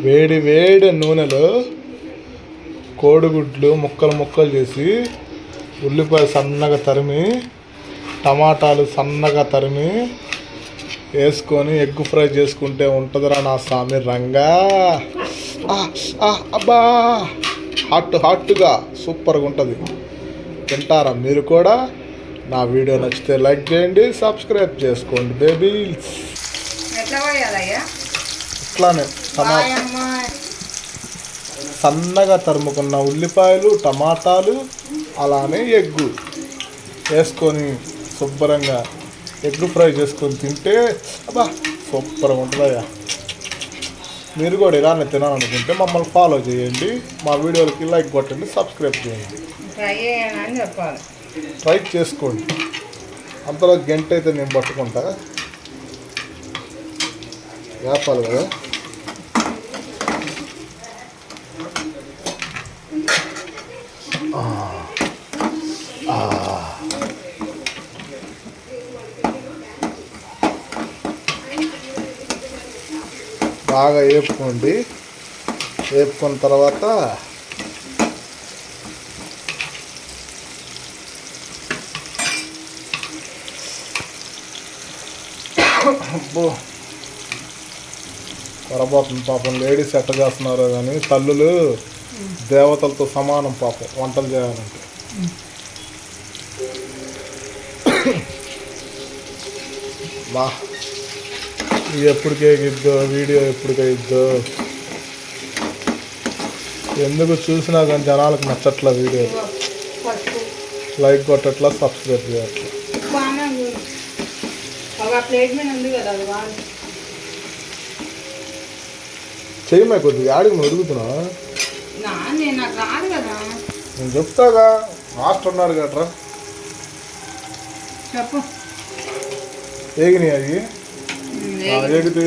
వేడి వేడి నూనెలో కోడిగుడ్లు ముక్కలు ముక్కలు చేసి ఉల్లిపాయ సన్నగా తరిమి టమాటాలు సన్నగా తరిమి వేసుకొని ఎగ్ ఫ్రై చేసుకుంటే ఉంటుందిరా నా స్వామి రంగా. అబ్బా! హాట్ హాట్గా సూపర్గా ఉంటుంది. తింటారా మీరు కూడా? నా వీడియో నచ్చితే లైక్ చేయండి సబ్స్క్రైబ్ చేసుకోండి బేబీస్. ఇట్లానే. సన్నగా తరుముకున్న ఉల్లిపాయలు టమాటాలు అలానే ఎగ్గు వేసుకొని శుభ్రంగా ఎగ్ ఫ్రై చేసుకొని తింటే అబ్బా సూపర్గా ఉంటుందయ్యా. మీరు కూడా ఇలానే తినాలనుకుంటే మమ్మల్ని ఫాలో చేయండి. మా వీడియోలకి లైక్ కొట్టండి సబ్స్క్రైబ్ చేయండి. ట్రై చేసుకోండి. అంతలో గంట అయితే నేను పట్టుకుంటా. వేపాలి కదా? బాగా వేపుకోండి. వేపుకున్న తర్వాత అబ్బో పొరపోతుంది పాపం. లేడీస్ ఎట్ట చేస్తున్నారో కానీ తల్లులు దేవతలతో సమానం పాపం వంటలు చేయాలంటే. బా. ఇది ఎప్పటికే ఇద్దో వీడియో ఎప్పటికే ఇద్దో ఎందుకు చూసినా కానీ జనాలకు నచ్చట్లా వీడియో. లైక్ కొట్టట్లా సబ్స్క్రైబ్ చేయట్లా. చెయ్యమే కొద్దిగా ఆడికి నువ్వు అడుగుతున్నా నా నేను నాకు రాదు కదా. నేను చెప్తాగా మాస్టర్ ఉన్నారు కట్రా చెప్పు. ఏగినాయి అవి? ఏగితే.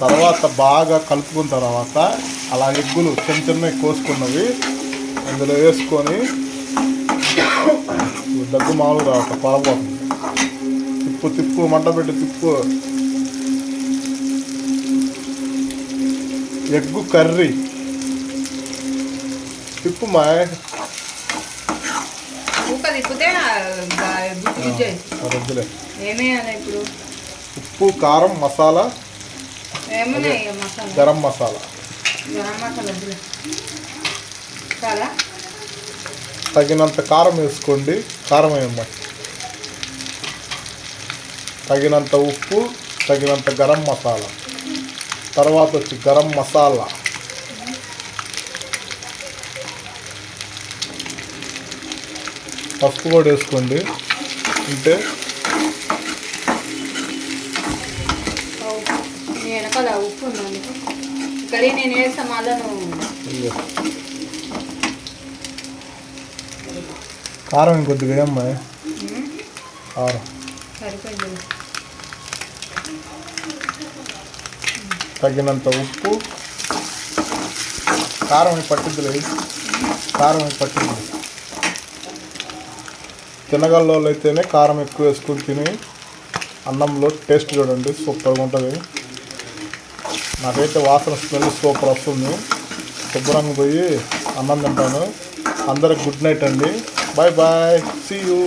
తర్వాత బాగా కలుపుకున్న తర్వాత అలా ఎగ్గులు చిన్న చిన్నవి కోసుకున్నవి అందులో వేసుకొని దగ్గు మామూలు రావట పొరపోతుంది తిప్పు తిప్పు మంట పెట్టి తిప్పు. Egg curry. తిప్పు మా ఉప్పు తిప్పితే వద్దులే ఏమేయాలి ఇప్పుడు ఉప్పు కారం మసాలా గరం మసాలా గరం మసాలా చాలా తగినంత కారం వేసుకోండి. కారం వేయమ్మా. తగినంత ఉప్పు తగినంత గరం మసాలా. తర్వాత వచ్చి గరం మసాలా. పసుపు కూడా వేసుకోండి. అంటే ఉప్పు. వెనకాల ఇక్కడ నేను వేస్తా మళ్ళీ. కారం ఇంకొద్దిగా వేయమ్మా. ఉమ్, కారం. తగినంత ఉప్పు. కారం పట్టిద్దులే. కారం పట్టింది తినగల అయితేనే కారం ఎక్కువ వేసుకుని తిని అన్నంలో టేస్ట్ చూడండి సూపర్గా ఉంటుంది. నాకైతే వాసన స్మెల్ సూపర్ వస్తుంది. శుభ్రంగా పోయి అన్నం తింటాను. అందరికి గుడ్ నైట్ అండి. Bye bye. See you